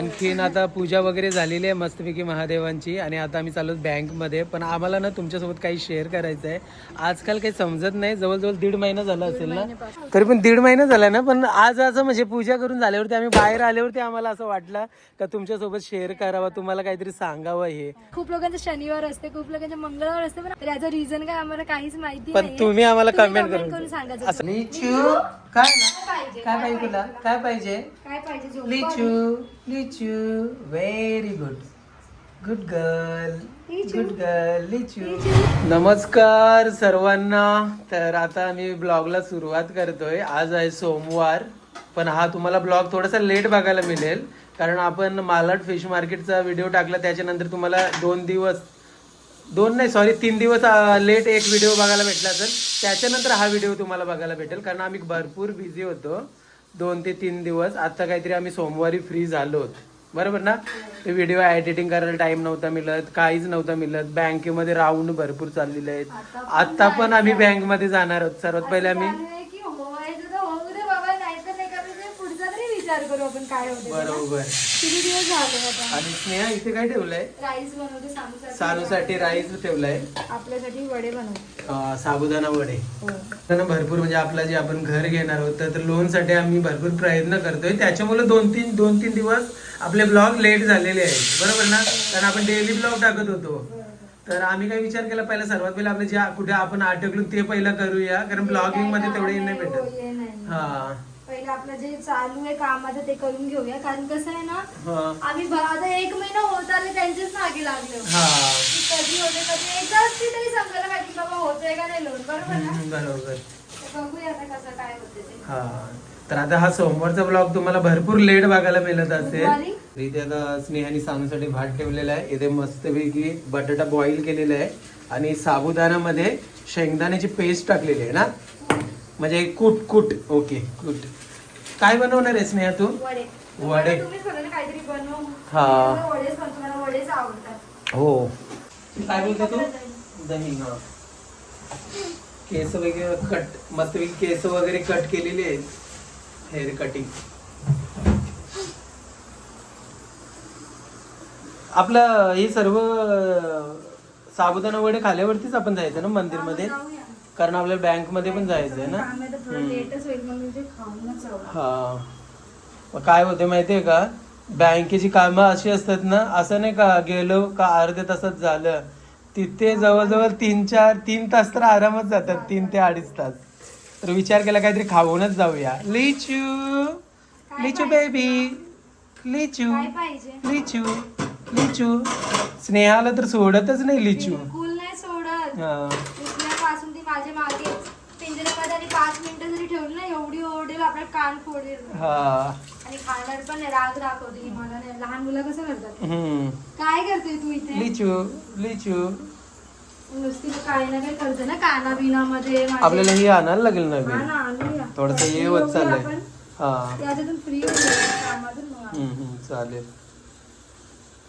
आणखीन आता पूजा वगैरे झालेली आहे मस्तपैकी महादेवांची आणि आता आम्ही चाललो बँकमध्ये. पण आम्हाला ना तुमच्यासोबत काही शेअर करायचं आहे. आजकाल काही समजत नाही. जवळजवळ दीड महिना झाला असेल ना? तरी पण दीड महिना झाला ना? पण आज असं म्हणजे पूजा करून झाल्यावरती आम्ही बाहेर आल्यावरती आम्हाला असं वाटलं का तुमच्यासोबत शेअर करावा तुम्हाला काहीतरी सांगावं हे. खूप लोकांचं शनिवार असते खूप लोकांचं मंगळवार असते पण याचं रिझन काय आम्हाला काहीच माहिती पण. तुम्ही आम्हाला कमेंट comment करून लिचू काय ना? काय पाहिजे? तुला? काय पाहिजे? काय पाहिजे Lichu Lichu very good good girl good girl Lichu. नमस्कार सर्वांना. तर आता आम्ही ब्लॉगला सुरुवात करतोय. आज आहे सोमवार पण हा तुम्हाला ब्लॉग थोडासा लेट बघायला मिळेल. कारण आपण मालाड फिश मार्केटचा व्हिडिओ टाकला त्याच्यानंतर तुम्हाला दोन दिवस दोन नाही सॉरी तीन दिवस लेट एक व्हिडिओ बघायला भेटला असेल. त्याच्यानंतर हा व्हिडिओ तुम्हाला बघायला भेटेल. कारण आम्ही भरपूर बिझी होतो. दोन ते तीन दिवस. आता काहीतरी आम्ही सोमवारी फ्री झालो होतो. बरोबर ना? ते व्हिडिओ एडिटिंग करायला टाइम नव्हता मिळत. काहीच नव्हता मिळत. बँकेमध्ये राऊंड भरपूर चाललेले आहेत. आता पण आम्ही बँकमध्ये जाणार आहोत. सर्वात पहिले आम्ही चालू आहे की व्हायचं तर होऊ दे बाबा नाही तर नाही का म्हणजे पुढचा तरी विचार करू आपण काय होते बरोबर. किती दिवस झाले आता? आणि स्नेहा इथे काय ठेवलंय? राईस बनवते सानूसाठी. सानूसाठी राईस ठेवलाय. आपल्यासाठी वडे बनवते. अं, साबुदाणा वडे. हो. ना भरपूर म्हणजे आपलं जे आपण घर घेणार आहोत तर लोनसाठी आम्ही भरपूर प्रयत्न करतोय. त्याच्यामुळे दोन तीन दोन तीन दिवस आपले ब्लॉग लेट झालेले आहेत. बरोबर ना? कारण आपण डेली ब्लॉग टाकत होतो. तर आम्ही काय विचार केला पहिला सर्वात पहिले आपलं जे कुठे आपण अटकलो ते पहिलं करूया. कारण ब्लॉगिंगमध्ये तेवढे नाही हो, भेटत. हा. पहिलं आपलं जे चालू आहे कामाचं ते करून घेऊया. कारण कसं आहे ना हा. आम्ही ब- आता एक महिना होत आले त्यांचेच मागे लागले हा. की कधी होते कधी एकदा असली तरी समजायला पाहिजे बाबा होतोय का नाही लोन बरोबर ना? हम्म, बरोबर. तर बघूया आता कसं काय होते ते. हा. तर आता हा सोमवारचा ब्लॉग तुम्हाला भरपूर लेट बघायला मिळत असेल. इथे आता स्नेहाने सानूसाठी भात ठेवलेला आहे. इथे मस्तपैकी बटाटा बॉईल केलेला आहे. आणि साबुदाण्यामध्ये शेंगदाण्याची पेस्ट टाकलेली आहे ना? म्हणजे कूट कूट. ओके कूट. काय बनवणार आहे स्नेहा तू? वडे. हा. हो. काय बोलते तू? दही. हा. केस वगैरे कट मस्तपैकी केस वगैरे कट केलेले आहेत. हेअर कटिंग आपलं हे सर्व अं, साबुदाणा वडे खाल्यावरतीच आपण जायचं ना मंदिरमध्ये? जाऊया. कारण आपल्याला बँकमध्ये पण जायचंय ना? काम आहे तर थोडं लेटच होईल मग मी ते खाऊनच जाऊ. हा. मग काय होते माहितीये का? बँकेची कामं अशी असतात ना असं नाही का गेलो का अर्ध्या तासात झालं तिथे जवळजवळ तीन चार तीन तास तर आरामात जातात तीन ते अडीच तास. तर विचार केला काहीतरी खाऊनच जाऊया. लिचू लिचू बेबी लिचू लिचू लिचू. स्नेहाला तर सोडतच नाही लिचू. हा. माझ्या मागे पिंजऱ्यामध्ये आणि पाच मिनिटं जरी ठेवली ना एवढी ओरडेल आपला कान फोडेल हा. आणि खाणार पण नाही राग दाखवते मला नाही. लहान मुलं कसं करतात? हम्म. काय करते तू इथे? लिचू लिचू. नुसती काय ना काय करते ना काना बिनामध्ये माझे- आपल्याला ही आणायला लागेल हा नवीन ना थोडस ये होत चाललंय. आपण. हा. त्याच्यातून फ्री कामातून मग आपण. हम्म, हम्म, चालेल.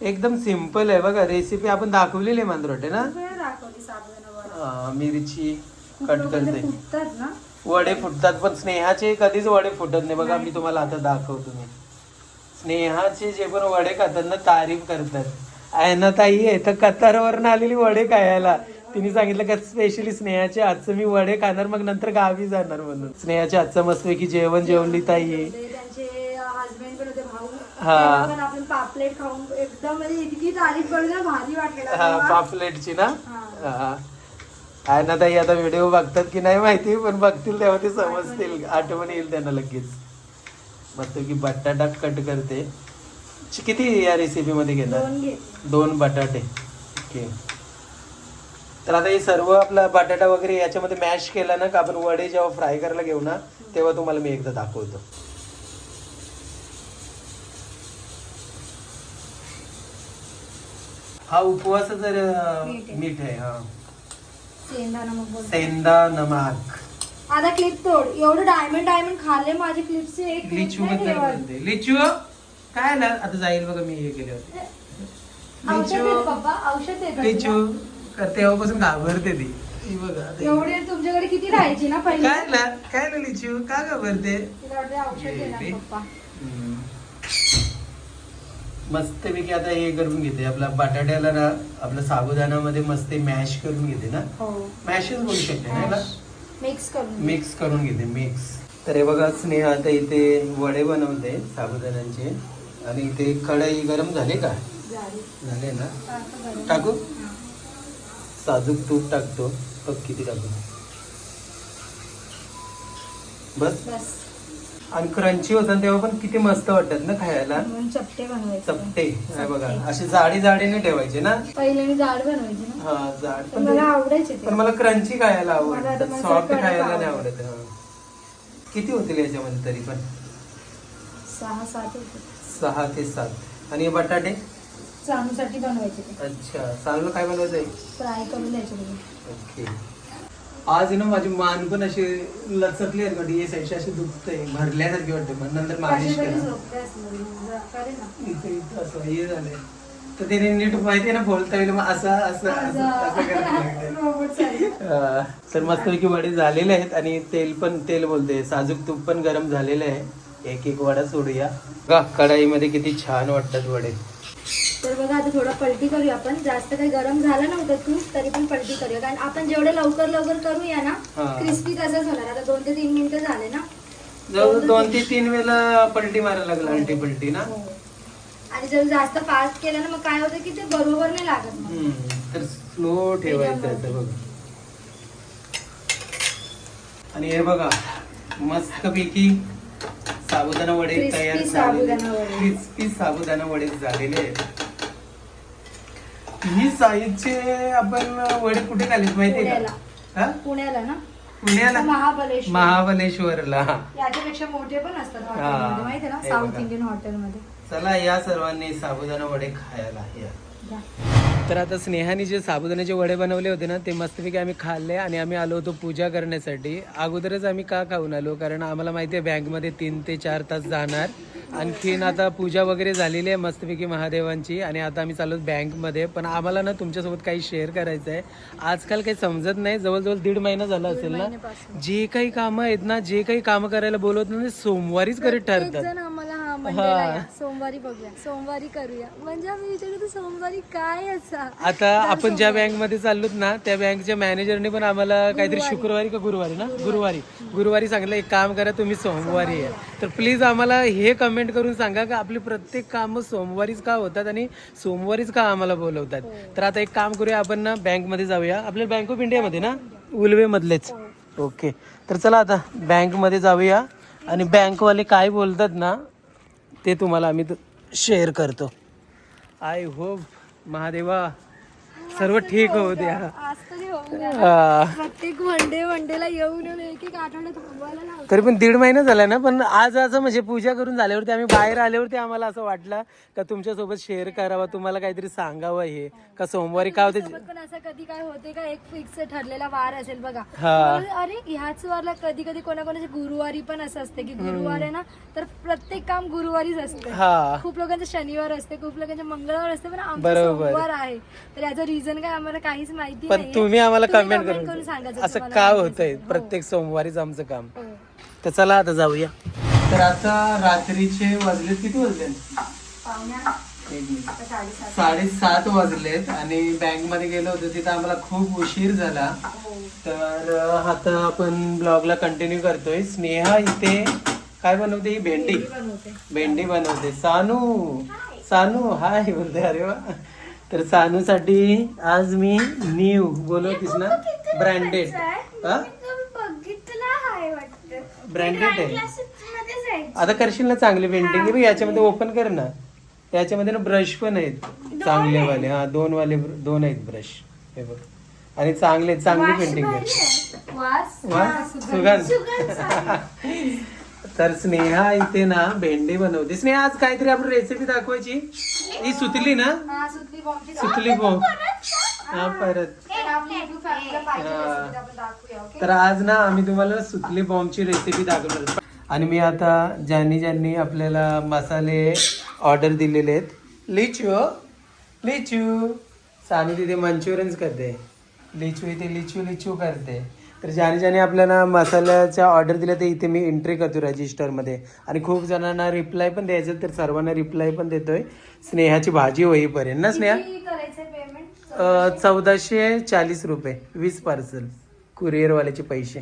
एकदम सिंपल आहे बघा रेसिपी आपण दाखवलेली आहे मांजरोटे ना? दाखवली. हा, मिरची. कट करते फुटतात ना? वडे फुटतात पण स्नेहाचे कधीच वडे फुटत नाही. बघा मी तुम्हाला आता दाखवतो मी. स्नेहाचे जे पण वडे खातात ना तारीफ करतात. ना ताई आहे तर कतारवरनं आलेली वडे खायला. तिने सांगितलं का स्पेशली स्नेहाचे आजचं मी वडे खाणार मग नंतर गावी जाणार म्हणून. स्नेहाच्या आजचं मस्तपैकी जेवण जेवली ताई. हा. पापलेट खाऊन एकदम म्हणजे इतकी तारीफ करू ना भारी वाटलेला हा. पापलेटची ना? हा. आहे ना ताई आता व्हिडिओ बघतात की नाही माहिती पण बघतील तेव्हा ते समजतील. आठवण येईल त्यांना लगेच. मस्त की बटाटा कट करते. किती या रेसिपी मध्ये घेणार दोन बटाटे. ओके तर आता हे सर्व आपला बटाटा वगैरे याच्यामध्ये मॅश केला ना का आपण वडे जेव्हा फ्राय करायला घेऊ ना तेव्हा तुम्हाला मी एकदा दाखवतो. हा मीठ आहे. मीठ आहे हा. सेंदा नमक आता क्लिप तोड. एवढं डायमंड डायमंड खाल्ले माझे क्लिपचे एक clip लिचू नाही बद्दल ठेवत. बोलते लिचू काय ना आता जाईल बघा मी हे केले होते औषध लिचू. देत पप्पा औषध देत लिचू. का तेव्हापासून घाबरते ती. ही बघा आता ही- एवढे तुमच्याकडे किती राहायची ना पहिले? काय ना काय ना लिचू? का घाबरते? तिला वाटते औषध देणार ये, पप्पा. हम्म. मस्तपैकी आता हे करून घेते. आपला बटाट्याला ना आपलं साबुदाण्यामध्ये मस्त मॅश करून घेते ना. हो. मॅशच बोलू शकते ना याला? मिक्स करून घे. मिक्स करून घेते मिक्स तर हे बघा स्नेहा आता इथे वडे बनवते साबुदाण्याचे. आणि इथे कढई गरम झाली का? झाली. झाले ना? टाकू? हा. साजूक तूप टाकतो. बघ किती टाकू. बस? बस. आणि क्रंची होतात तेव्हा पण किती मस्त वाटतात ना खायला? चपटे बनवायचे. चपटे हे बघा. असे जाडी जाडीने ठेवायचे ना? पहिले मी जाड बनवायची ना. हा जाड. पण मला आवडायचे ते. पण मला क्रंची खायला मला आवडतं मला सॉफ्ट कडक खायला नाही आवडतं. हा. किती होतील याच्यामध्ये तरी पण? सहा सात होते सहा ते सात. आणि हे बटाटे? चाणूसाठी बनवायचे ते. अच्छा. चांगलं काय बनवायचंय? फ्राय करून द्यायचे ते ओके. आज ना माझी मान पण अशी लचकली आहे कधी साईडची अशी दुखते भरल्यासारखी वाटते पण नंतर मालिश झोपते असं इथे इथं हे झालंय. तर त्याने नीट माहिती आहे ना बोलता येईल मग असं असं असं असं करायला लागतंय. रोबोट सारखं. अं, तर मस्तपैकी वडे झालेले आहेत आणि तेल पण तेल बोलते साजूक तूप पण गरम झालेलं आहे. एक एक वडा सोडूया. का कढाईमध्ये किती छान वाटतात वडे. तर बघा आता थोडं पलटी करूया आपण. जास्त काही गरम झालं नव्हतं तूप तरी पण पलटी करूया. कारण आपण जेवढे लवकर लवकर करूया ना हा. क्रिस्पी तसंच होणार. आता दोन ते तीन मिनिटं झाले ना जवळ दोन ते तीन वेळा पलटी मारायला लागला अल्टी पलटी ना? हो. आणि जर जास्त फास्ट केलं ना मग काय होतं की ते बरोबर नाही लागत मग. तर स्लो ठेवायचं आहे ते बघा. आणि हे बघा मस्तपैकी साबुदाणा वडे Crispy तयार साबुदाणा वडे. क्रिस्पी साबुदाणा वडे झालेले आहेत. ही साईजचे आपण वडे कुठे खाल्लेत माहितीये पुण्याला. का हा? पुण्याला ना पुण्याला महाबलेश्वर महाबलेश्वरला याच्यापेक्षा मोठे पण असतात. हॉटेलमध्ये माहिती आहे ना हे साऊथ बघा. इंडियन हॉटेलमध्ये चला या सर्वांनी साबुदाणा वडे खायला या. तर आता स्नेहाने जे साबुदाण्याचे वडे बनवले होते ना ते मस्तपैकी आम्ही खाल्ले आणि आम्ही आलो होतो पूजा करण्यासाठी. अगोदरच आम्ही का खाऊन आलो? कारण आम्हाला माहिती आहे बँकमध्ये तीन ते चार तास जाणार. आणखीन आता पूजा वगैरे झालेली आहे मस्तपैकी महादेवांची आणि आता आम्ही चाललो बँकमध्ये. पण आम्हाला ना तुमच्यासोबत काही शेअर करायचं आहे आजकाल काही समजत नाही. जवळजवळ दीड महिना झाला असेल ना. जे काही कामं आहेत ना जे काही कामं करायला बोलवत ना ते सोमवारीच करीत ठरतात. मंडेला या. सोमवारी बघूया. सोमवारी करूया. म्हणजे आम्ही सोमवारी काय असा? आता आपण ज्या बँकमध्ये चाललोत ना त्या बँकच्या मॅनेजरने पण आम्हाला काहीतरी शुक्रवारी का गुरुवारी ना? गुरुवारी. गुरुवारी. सांगितलं एक काम करा तुम्ही सोमवारी या. तर प्लीज आम्हाला हे कमेंट करून सांगा का आपली प्रत्येक कामं सोमवारीच का होतात आणि सोमवारीच का आम्हाला बोलवतात? तर आता एक काम करूया आपण ना बँकमध्ये जाऊया आपल्या बँक ऑफ इंडियामध्ये ना? उलवे मधलेच. ओके तर चला आता बँकमध्ये जाऊया. आणि बँकवाले काय बोलतात ना ते तुम्हाला आम्ही शेअर करतो. आय होप महादेवा सर्व ठीक होऊ द्या. प्रत्येक वनडे वनडेला येऊन येऊन एक एक आठवडा थांबवायला लावतो. तरी पण दीड महिना झाला ना पण आज असं म्हणजे पूजा करून झाल्यावरती आम्ही बाहेर आल्यावरती आम्हाला असं वाटलं का तुमच्यासोबत शेअर करावा तुम्हाला काहीतरी सांगावं हे का सोमवारी काय होते? सोबत पण असं कधी काय होते का? एक फिक्स ठरलेला वार असेल बघा. हा. अरे ह्याच वारला कधी कधी कोणाकोणाचे गुरुवारी पण असं असते की गुरुवार आहे ना तर प्रत्येक काम गुरुवारीच असते. हा. खूप लोकांचं शनिवार असते खूप लोकांचं मंगळवार असते पण आमचं बरोबर. सोमवार आहे. तर याचं रिझन काय आम्हाला काहीच माहिती पण. तुम्ही आम्हाला कमेंट comment करून सांगायचं असं का होतंय. हो. प्रत्येक सोमवारीच आमचं काम. हो. तर चला आता जाऊया. तर आता रात्रीचे वाजले किती वाजले साडेसात वाजलेत आणि बँकमध्ये गेलो होतो तिथं आम्हाला खूप उशीर झाला. हो. तर आता आपण ब्लॉगला कंटिन्यू करतोय. स्नेहा इथे काय बनवते ही? भेंडी. बनवते. भेंडी बनवते. सानू. सानू हाय बोलते. अरे वा. तर सानू साठी आज मी न्यू बोलवतीस ना? ब्रँडेड ब्रँडेड आहे. आता करशील ना चांगली पेंटिंग बघ याच्यामध्ये ओपन कर ना. याच्यामध्ये ना ब्रश पण आहेत. चांगले वाले हा दोन वाले दोन आहेत ब्रश हे बघ. आणि चांगले चांगली पेंटिंग सुगंध. तर स्नेहा इथे ना भेंडी बनवते. स्नेहा आज काहीतरी आपण रेसिपी दाखवायची? ही सुतली ना? हा सुतली बॉम्बची सुतली बॉम्ब. हा परत. तर आपली YouTube फॅमिलीला पाहिजे recipe आपण दाखवूया ओके तर आज ना आम्ही तुम्हाला सुतली बॉम्बची रेसिपी दाखवणार आणि मी आता ज्यांनी ज्यांनी आपल्याला मसाले ऑर्डर दिलेले आहेत लिचू हो. लिचू. सानू तिथे मंचुरियन्स करते. लिचू इथे लिचू लिचू करते. तर ज्याने ज्याने आपल्याला मसाल्याच्या ऑर्डर दिल्या ते इथे मी एंट्री करतो रजिस्टरमध्ये आणि खूप जणांना रिप्लाय पण द्यायचं तर सर्वांना रिप्लाय पण देतोय. स्नेहाची भाजी होईपर्यंत ना स्नेहा? चौदाशे चाळीस रुपये वीस पार्सल कुरिअरवाल्याचे पैसे.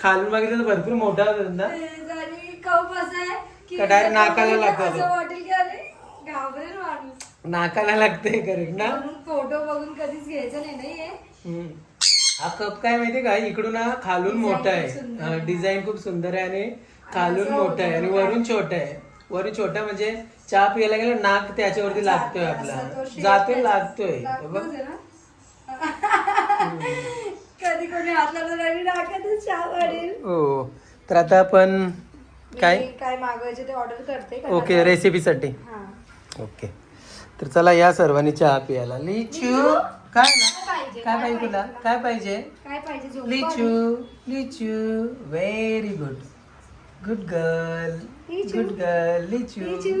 खालून मागितलं तर भरपूर मोठा होता direct नाकाला लागतो नाकाला लागते करेक्ट ना? फोटो बघून कधीच घ्यायचं नाही ना हे कप काय माहितीये का? इकडून हा खालून मोठा आहे. डिझाईन खूप सुंदर आहे आणि खालून मोठा आहे. आणि वरून छोटा आहे. वरून छोटा म्हणजे चहा प्यायला गेलं नाक त्याच्यावरती लागतोय आपला. जातोय लागतोय. बघ. कधी कोणी हो. तर आता आपण काय? काय मागवायचे ते ऑर्डर करते ओके रेसिपीसाठी. ओके. तर चला या सर्वांनी चहा प्यायला. लिचू? काय ना? पाहिजे? काय पाहिजे तुला? काय पाहिजे? काय पाहिजे झोप Lichu. Lichu. Very good good girl Lichu. Good girl Lichu. Lichu.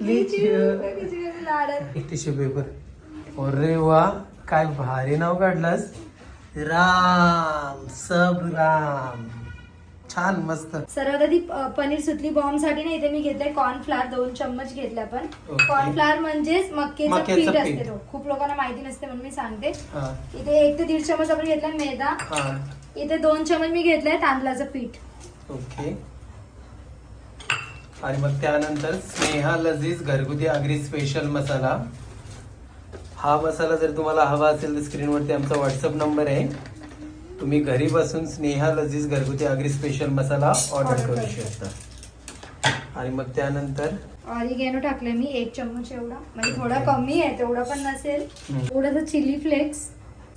Lichu. किती लाडत टिश्यू पेपर अरे वा. काय भारी नाव काढलंस. राम. सब राम. छान मस्त. सर्वात प- पनीर सुतली बॉम्बसाठी ना इथे मी घेतलंय कॉर्नफ्लावर दोन चम्मच घेतले आपण ओके. कॉर्नफ्लावर म्हणजेच मक्केचं पीठ. असते तो. खूप लोकांना माहिती नसते म्हणून मी सांगते. इथे एक ते दीड चमच आपण घेतलाय मैदा. इथे दोन चमच मी घेतलंय तांदळाचं पीठ. ओके. आणि मग त्यानंतर स्नेहा लजीज घरगुती आगरी स्पेशल मसाला. हा मसाला जर तुम्हाला हवा असेल तर स्क्रीनवरती आमचा व्हॉट्सअप नंबर आहे. तुम्ही घरी बसून स्नेहा लजीज घरगुती आगरी स्पेशल मसाला ऑर्डर करू शकता. आणि मग त्यानंतर? ऑरिगॅनो टाकले मी एक चम्मच एवढा. म्हणजे थोडा कमी आहे तेवढा पण नसेल. थोडंसं चिली फ्लेक्स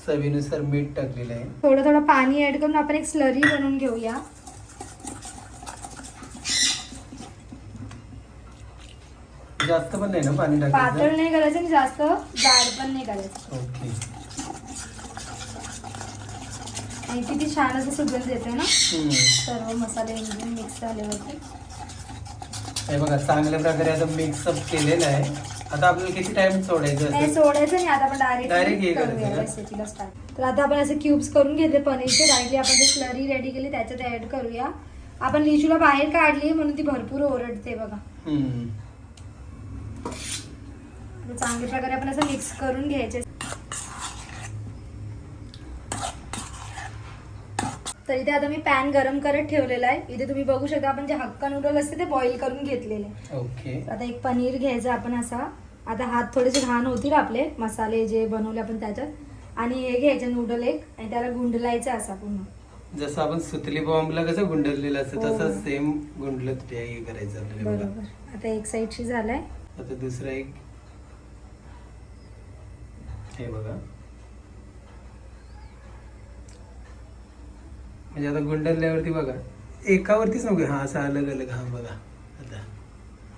चवीनुसार मीठ टाकलेलं आहे. थोडं थोडं पाणी ऍड करून आपण एक स्लरी बनवून घेऊया. जास्त पण नाही ना पाणी पातळ टाकायचं नाही करायचं आणि जास्त जाड पण नाही करायचं. ओके. आणि किती छान असं सुगंध येते ना. सर्व मसाले मिक्स झाल्यावरती. हे बघा चांगल्या प्रकारे आता मिक्सअप केलेलं आहे. आता आपल्याला किती टाइम सोडायचं नाही सोडायचं नाही आता आपण डायरेक्ट करूया? रेसिपीला स्टार्ट तर आता आपण असे क्यूब्स करून घेतले पनीरचे डायरेक्टली आपण ते स्लरी रेडी केली त्याच्यात ऍड करूया. आपण लिचूला बाहेर काढली म्हणून ती भरपूर ओरडते बघा. चांगल्या प्रकारे आपण असं मिक्स करून घ्यायचे. तर इथे आता मी पॅन गरम करत ठेवलेला आहे. इथे तुम्ही बघू शकता आपण जे हक्का नूडल असते ते बॉईल करून घेतलेले. ओके आता एक पनीर घ्यायचं आपण असा. आता हात थोडेसे घाण होतील आपले मसाले जे बनवले आपण त्याच्यात. आणि हे घ्यायचं नूडल एक आणि त्याला गुंडलायचं असा पूर्ण. जसं आपण सुतली बॉम्बला कसं गुंडलेलं असतं हो. तसंच सेम गुंडलं ते हे करायचं आपल्याला. बरोबर. आता एक साईडशी झालाय. आता दुसरा एक. हे बघा. म्हणजे आता गुंडलल्यावरती बघा. एकावरतीच नको. हा असं अलग अलग. हा बघा. आता.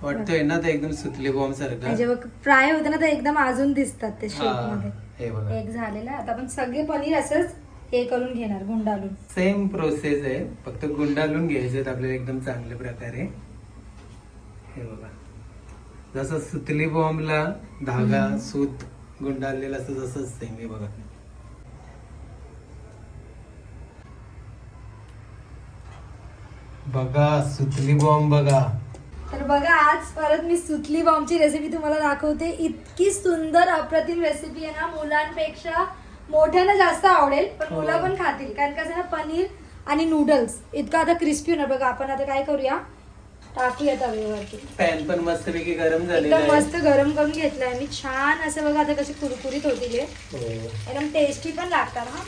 वाटतोय ना तर एकदम सुतली बॉम्ब सारखा. जेव्हा फ्राय होतं ना तर एकदम अजून दिसतात ते शेप हा मध्ये. हे बघा. एक झालेलं आहे. आता आपण सगळे पनीर असंच हे करून घेणार गुंडाळून. सेम प्रोसेस आहे. फक्त गुंडाळून घ्यायचे आपल्याला एकदम चांगल्या प्रकारे. हे बघा. जसं सुतली बॉम्बला धागा सूत गुंडाळलेला असतं तसंच सेम हे बघा. बघा सुतली बॉम्ब बघा. तर बघा आज परत मी सुतली बॉम्बची रेसिपी तुम्हाला दाखवते. इतकी सुंदर अप्रतिम रेसिपी आहे ना. मुलांपेक्षा मोठ्यांना जास्त आवडेल पण हो. मुलं पण खातील. कारण कसं ना पनीर आणि नूडल्स इतकं आता क्रिस्पी होणार. बघा आपण आता काय करूया? टाकूया तव्यावरती पॅन पण मस्तपैकी गरम झालेला एकदम आहे. मस्त गरम करून घेतलाय. मी छान असं बघा आता कसे कुरकुरीत होतील हे. हो. एकदम टेस्टी पण लागतात हा.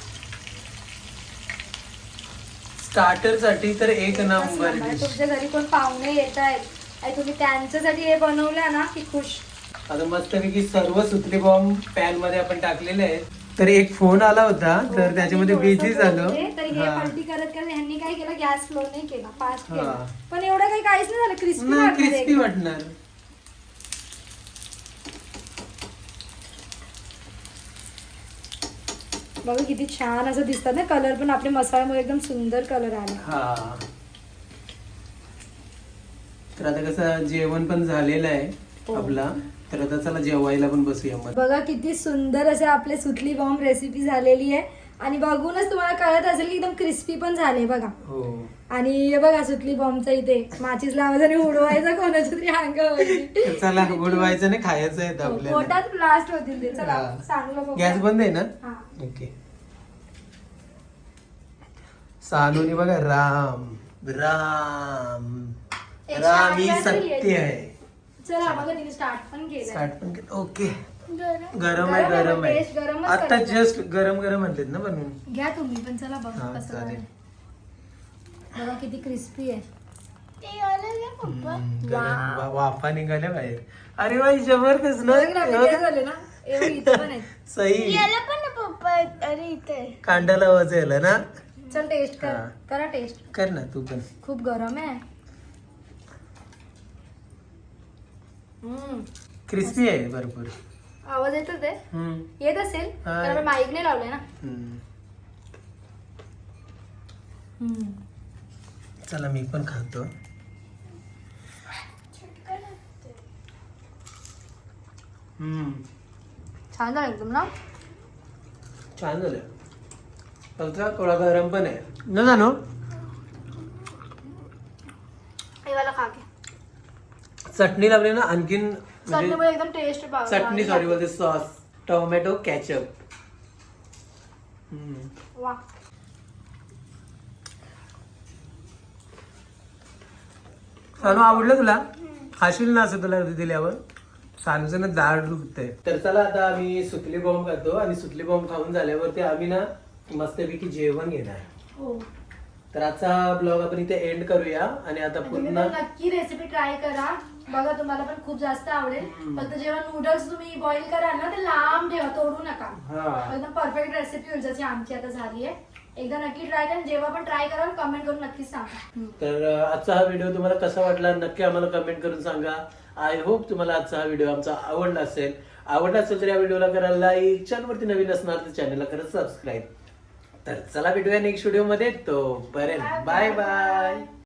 स्टार्टरसाठी तर एक नंबर तुमच्या घरी कोण पाहुणे येत आहेत आणि तुम्ही त्यांच्यासाठी हे बनवलं ना की खुश. आता मस्तपैकी सर्व सुतली बॉम्ब पॅनमध्ये आपण टाकलेले आहेत. तर एक फोन आला होता तर त्याच्यामध्ये हो, मी बिझी थोडंसं झालो. बोलते, तर हे हा. पलटी करत करत ह्यांनी काय केलं? गॅस फ्लो नाही केला फास्ट केला. हा. पण एवढं काही काहीच नाही झालं क्रिस्पी नाही क्रिस्पी वाटणार. बघा किती छान असं दिसतात ना कलर पण आपल्या मसाल्यामुळे एकदम सुंदर कलर आला. हा. तर आता कसं जेवण पण झालेलं आहे हो. आपला. तर आता चला जेवायला पण बसूया मग. बघा किती सुंदर असे आपले सुतली बॉम्ब रेसिपी झालेली आहे. आणि बघूनच तुम्हाला कळत असेल की एकदम क्रिस्पी पण झाले बघा. हो. आणि हे बघा सुटली बॉम्बचा इथे. माचीस लावायचा आणि उडवायचा कोणाच्या तरी अंगावरती तर चला उडवायचं नाही खायचं आहे आपल्याला. पोटात ब्लास्ट होतील ते. चला हा. चांगलं. गॅस बंद आहे ना? हा. ओके. सानूनी बघा राम राम. राम ही सत्य आहे. चला बघा तिने स्टार्ट पण केलं स्टार्ट पण केलं. ओके. गरम. आहे गरम आहे taste गरमच आता. जस्ट गरम गरम म्हणतात ना बनवून. घ्या तुम्ही पण चला बघा हा कसं चालेल. झालंय. बघा किती क्रिस्पी आहे. हम्म, गरम वा- वाफा निघाल्या बाहेर. अरे बाई जबरदस्त ना. बघ ना, वेगळे झाले ना बघ, इथे पण आहेत सही याला पण ना पप्पा अरे इथे. कांदा लावायचं याला ना? चल टेस्ट कर. हा. करा टेस्ट कर ना तू पण. खूप गरम आहे. हम्म. क्रिस्पी आहे भरपूर. आवाज येतो ते? हम्म, येत असेल हा. कारण माईक नाही लावलंय ना. हम्म. हम्म. चला मी पण खातो. हम्म. छान झालं एकदम ना? छान झालं. फक्त थोडा गरम पण आहे. न जाणू. वाला खा के. चटणी लावली ना आणखीन म्हणजे चटणीमुळे एकदम टेस्ट चटणी सॉरी बोलते सॉस टोमॅटो कॅचअप वा सानू आवडलं तुला? खाशील ना असं तुला दिल्यावर? सानूचं ना दाढ दुखतंय. तर चला आता आम्ही सुतली बॉम्ब खातो आणि सुतली बॉम्ब खाऊन झाल्यावरती आम्ही ना मस्तपैकी जेवण घेणार. हो. तर आजचा ब्लॉग आपण इथे एंड करूया आणि आता पुन्हा नक्की रेसिपी ट्राय करा. बघा तुम्हाला पण खूप जास्त आवडेल. फक्त जेव्हा नूडल्स तुम्ही बॉईल कराल ना ते लांब ठेवा तोडू नका. हा. एकदम परफेक्ट रेसिपी होईल जशी आमची आता झाली आहे. एकदा नक्की ट्राय करा जेव्हा पण ट्राय कराल कमेंट करून नक्कीच सांगा. तर आजचा हा व्हिडिओ तुम्हाला कसा वाटला नक्की आम्हाला कमेंट करून सांगा. आय होप तुम्हाला आजचा हा व्हिडिओ आमचा आवडला असेल. आवडला असेल तर या व्हिडिओला करा लाईक चॅनलवरती नवीन असणार तर चॅनलला करा सबस्क्राईब तर चला भेटूया नेक्स्ट व्हिडिओमध्ये. तो पर्यंत बाय बाय